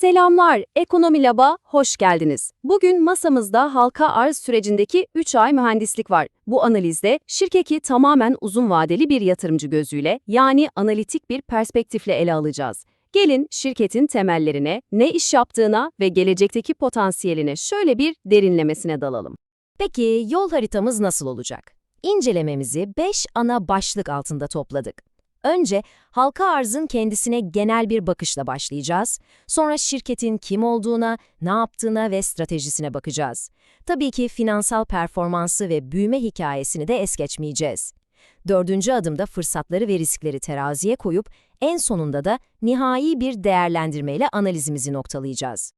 Selamlar, Ekonomi Lab'a hoş geldiniz. Bugün masamızda halka arz sürecindeki 3 ay mühendislik var. Bu analizde şirketi tamamen uzun vadeli bir yatırımcı gözüyle yani analitik bir perspektifle ele alacağız. Gelin şirketin temellerine, ne iş yaptığına ve gelecekteki potansiyeline şöyle bir derinlemesine dalalım. Peki yol haritamız nasıl olacak? İncelememizi 5 ana başlık altında topladık. Önce halka arzın kendisine genel bir bakışla başlayacağız. Sonra şirketin kim olduğuna, ne yaptığına ve stratejisine bakacağız. Tabii ki finansal performansı ve büyüme hikayesini de es geçmeyeceğiz. Dördüncü adımda fırsatları ve riskleri teraziye koyup en sonunda da nihai bir değerlendirmeyle analizimizi noktalayacağız.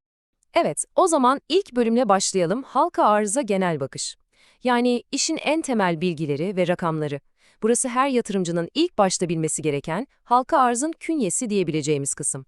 Evet, o zaman ilk bölümle başlayalım. Halka arıza genel bakış. Yani işin en temel bilgileri ve rakamları. Burası her yatırımcının ilk başta bilmesi gereken halka arzın künyesi diyebileceğimiz kısım.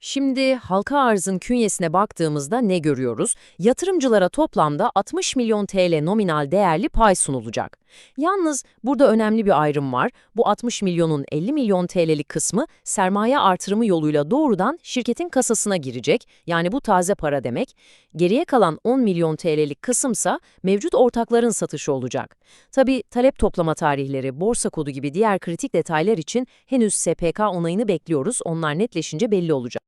Şimdi halka arzın künyesine baktığımızda ne görüyoruz? Yatırımcılara toplamda 60 milyon TL nominal değerli pay sunulacak. Yalnız burada önemli bir ayrım var. Bu 60 milyonun 50 milyon TL'lik kısmı sermaye artırımı yoluyla doğrudan şirketin kasasına girecek. Yani bu taze para demek. Geriye kalan 10 milyon TL'lik kısımsa mevcut ortakların satışı olacak. Tabii talep toplama tarihleri, borsa kodu gibi diğer kritik detaylar için henüz SPK onayını bekliyoruz. Onlar netleşince belli olacak.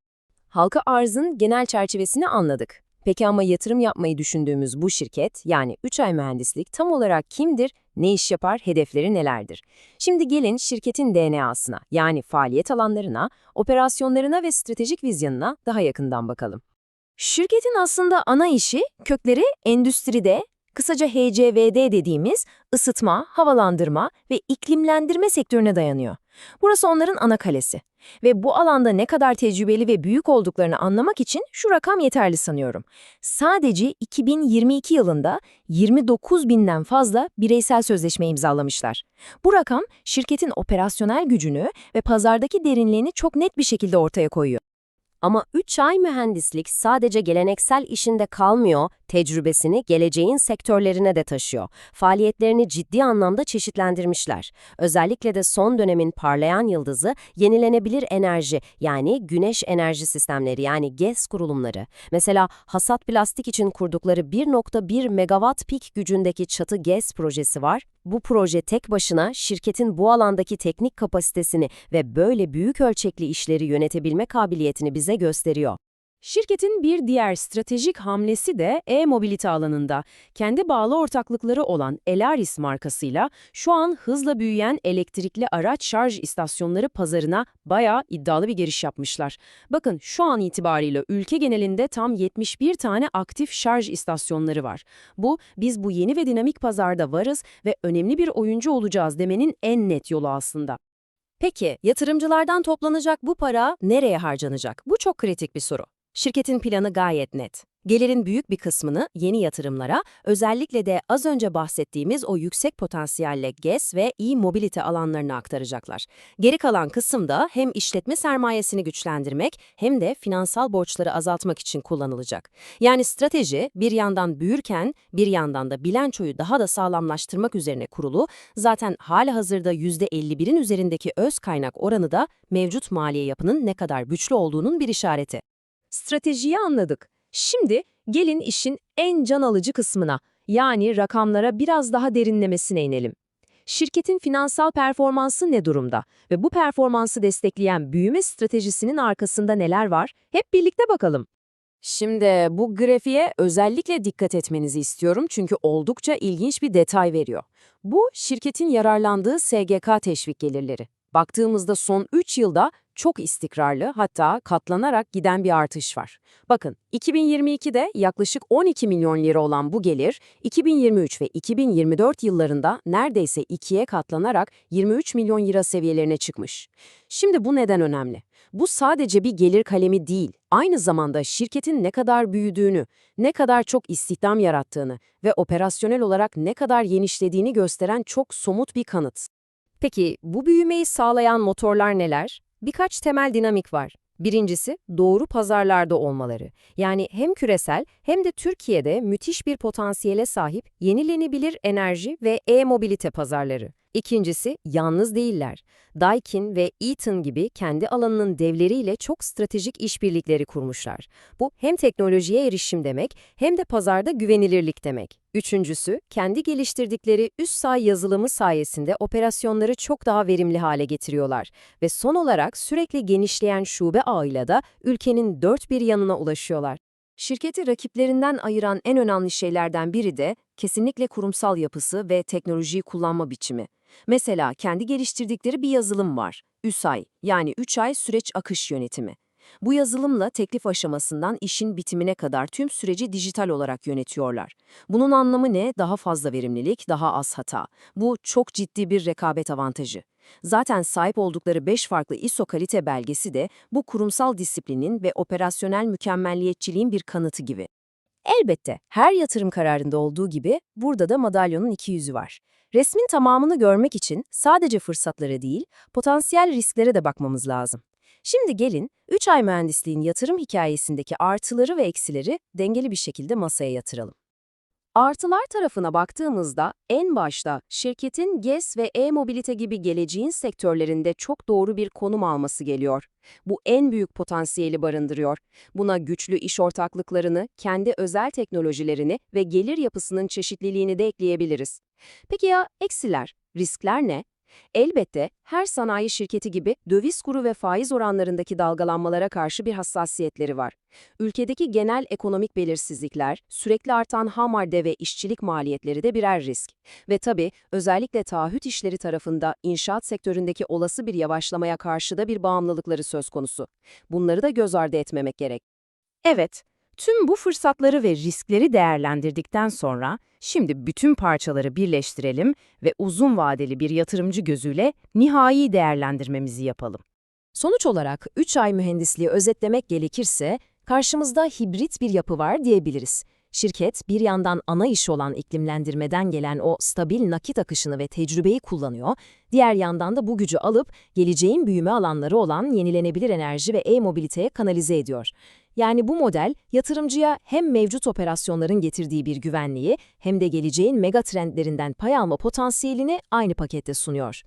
Halka arzın genel çerçevesini anladık. Peki ama yatırım yapmayı düşündüğümüz bu şirket, yani 3 ay mühendislik tam olarak kimdir, ne iş yapar, hedefleri nelerdir? Şimdi gelin şirketin DNA'sına, yani faaliyet alanlarına, operasyonlarına ve stratejik vizyonuna daha yakından bakalım. Şirketin aslında ana işi, kökleri endüstride, kısaca HCVD dediğimiz ısıtma, havalandırma ve iklimlendirme sektörüne dayanıyor. Burası onların ana kalesi. Ve bu alanda ne kadar tecrübeli ve büyük olduklarını anlamak için şu rakam yeterli sanıyorum. Sadece 2022 yılında 29 binden fazla bireysel sözleşme imzalamışlar. Bu rakam şirketin operasyonel gücünü ve pazardaki derinliğini çok net bir şekilde ortaya koyuyor. Ama 3 ay mühendislik sadece geleneksel işinde kalmıyor, tecrübesini geleceğin sektörlerine de taşıyor. Faaliyetlerini ciddi anlamda çeşitlendirmişler. Özellikle de son dönemin parlayan yıldızı yenilenebilir enerji yani güneş enerji sistemleri yani GES kurulumları. Mesela hasat plastik için kurdukları 1.1 megawatt pik gücündeki çatı GES projesi var. Bu proje tek başına şirketin bu alandaki teknik kapasitesini ve böyle büyük ölçekli işleri yönetebilme kabiliyetini bize gösteriyor. Şirketin bir diğer stratejik hamlesi de e-mobilite alanında. Kendi bağlı ortaklıkları olan Elaris markasıyla şu an hızla büyüyen elektrikli araç şarj istasyonları pazarına bayağı iddialı bir giriş yapmışlar. Bakın şu an itibariyle ülke genelinde tam 71 tane aktif şarj istasyonları var. Bu biz bu yeni ve dinamik pazarda varız ve önemli bir oyuncu olacağız demenin en net yolu aslında. Peki yatırımcılardan toplanacak bu para nereye harcanacak? Bu çok kritik bir soru. Şirketin planı gayet net. Gelirin büyük bir kısmını yeni yatırımlara, özellikle de az önce bahsettiğimiz o yüksek potansiyelle GES ve e-mobilite alanlarına aktaracaklar. Geri kalan kısımda hem işletme sermayesini güçlendirmek hem de finansal borçları azaltmak için kullanılacak. Yani strateji bir yandan büyürken bir yandan da bilançoyu daha da sağlamlaştırmak üzerine kurulu, zaten hala hazırda %51'in üzerindeki öz kaynak oranı da mevcut maliye yapının ne kadar güçlü olduğunun bir işareti. Stratejiyi anladık. Şimdi gelin işin en can alıcı kısmına, yani rakamlara biraz daha derinlemesine inelim. Şirketin finansal performansı ne durumda ve bu performansı destekleyen büyüme stratejisinin arkasında neler var? Hep birlikte bakalım. Şimdi bu grafiğe özellikle dikkat etmenizi istiyorum çünkü oldukça ilginç bir detay veriyor. Bu şirketin yararlandığı SGK teşvik gelirleri. Baktığımızda son 3 yılda çok istikrarlı hatta katlanarak giden bir artış var. Bakın 2022'de yaklaşık 12 milyon lira olan bu gelir 2023 ve 2024 yıllarında neredeyse ikiye katlanarak 23 milyon lira seviyelerine çıkmış. Şimdi bu neden önemli? Bu sadece bir gelir kalemi değil, aynı zamanda şirketin ne kadar büyüdüğünü, ne kadar çok istihdam yarattığını ve operasyonel olarak ne kadar genişlediğini gösteren çok somut bir kanıt. Peki bu büyümeyi sağlayan motorlar neler? Birkaç temel dinamik var. Birincisi doğru pazarlarda olmaları. Yani hem küresel hem de Türkiye'de müthiş bir potansiyele sahip yenilenebilir enerji ve e-mobilite pazarları. İkincisi, yalnız değiller. Daikin ve Eaton gibi kendi alanının devleriyle çok stratejik işbirlikleri kurmuşlar. Bu hem teknolojiye erişim demek hem de pazarda güvenilirlik demek. Üçüncüsü, kendi geliştirdikleri üst say yazılımı sayesinde operasyonları çok daha verimli hale getiriyorlar. Ve son olarak sürekli genişleyen şube ağıyla da ülkenin dört bir yanına ulaşıyorlar. Şirketi rakiplerinden ayıran en önemli şeylerden biri de kesinlikle kurumsal yapısı ve teknolojiyi kullanma biçimi. Mesela kendi geliştirdikleri bir yazılım var. ÜSAY yani 3 ay süreç akış yönetimi. Bu yazılımla teklif aşamasından işin bitimine kadar tüm süreci dijital olarak yönetiyorlar. Bunun anlamı ne? Daha fazla verimlilik, daha az hata. Bu çok ciddi bir rekabet avantajı. Zaten sahip oldukları 5 farklı ISO kalite belgesi de bu kurumsal disiplinin ve operasyonel mükemmelliyetçiliğin bir kanıtı gibi. Elbette her yatırım kararında olduğu gibi burada da madalyonun iki yüzü var. Resmin tamamını görmek için sadece fırsatlara değil, potansiyel risklere de bakmamız lazım. Şimdi gelin 3 ay mühendisliğin yatırım hikayesindeki artıları ve eksileri dengeli bir şekilde masaya yatıralım. Artılar tarafına baktığımızda en başta şirketin GES ve e-mobilite gibi geleceğin sektörlerinde çok doğru bir konum alması geliyor. Bu en büyük potansiyeli barındırıyor. Buna güçlü iş ortaklıklarını, kendi özel teknolojilerini ve gelir yapısının çeşitliliğini de ekleyebiliriz. Peki ya eksiler, riskler ne? Elbette her sanayi şirketi gibi döviz kuru ve faiz oranlarındaki dalgalanmalara karşı bir hassasiyetleri var. Ülkedeki genel ekonomik belirsizlikler, sürekli artan ham madde ve işçilik maliyetleri de birer risk. Ve tabii özellikle taahhüt işleri tarafında inşaat sektöründeki olası bir yavaşlamaya karşı da bir bağımlılıkları söz konusu. Bunları da göz ardı etmemek gerek. Evet, tüm bu fırsatları ve riskleri değerlendirdikten sonra şimdi bütün parçaları birleştirelim ve uzun vadeli bir yatırımcı gözüyle nihai değerlendirmemizi yapalım. Sonuç olarak 3 ay mühendisliği özetlemek gerekirse karşımızda hibrit bir yapı var diyebiliriz. Şirket bir yandan ana işi olan iklimlendirmeden gelen o stabil nakit akışını ve tecrübeyi kullanıyor, diğer yandan da bu gücü alıp geleceğin büyüme alanları olan yenilenebilir enerji ve e-mobiliteye kanalize ediyor. Yani bu model yatırımcıya hem mevcut operasyonların getirdiği bir güvenliği hem de geleceğin mega trendlerinden pay alma potansiyelini aynı pakette sunuyor.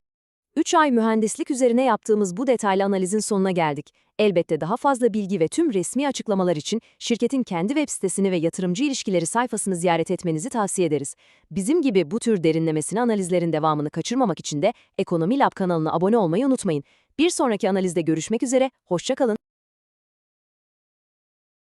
3 ay mühendislik üzerine yaptığımız bu detaylı analizin sonuna geldik. Elbette daha fazla bilgi ve tüm resmi açıklamalar için şirketin kendi web sitesini ve yatırımcı ilişkileri sayfasını ziyaret etmenizi tavsiye ederiz. Bizim gibi bu tür derinlemesine analizlerin devamını kaçırmamak için de Ekonomi Lab kanalına abone olmayı unutmayın. Bir sonraki analizde görüşmek üzere, hoşça kalın.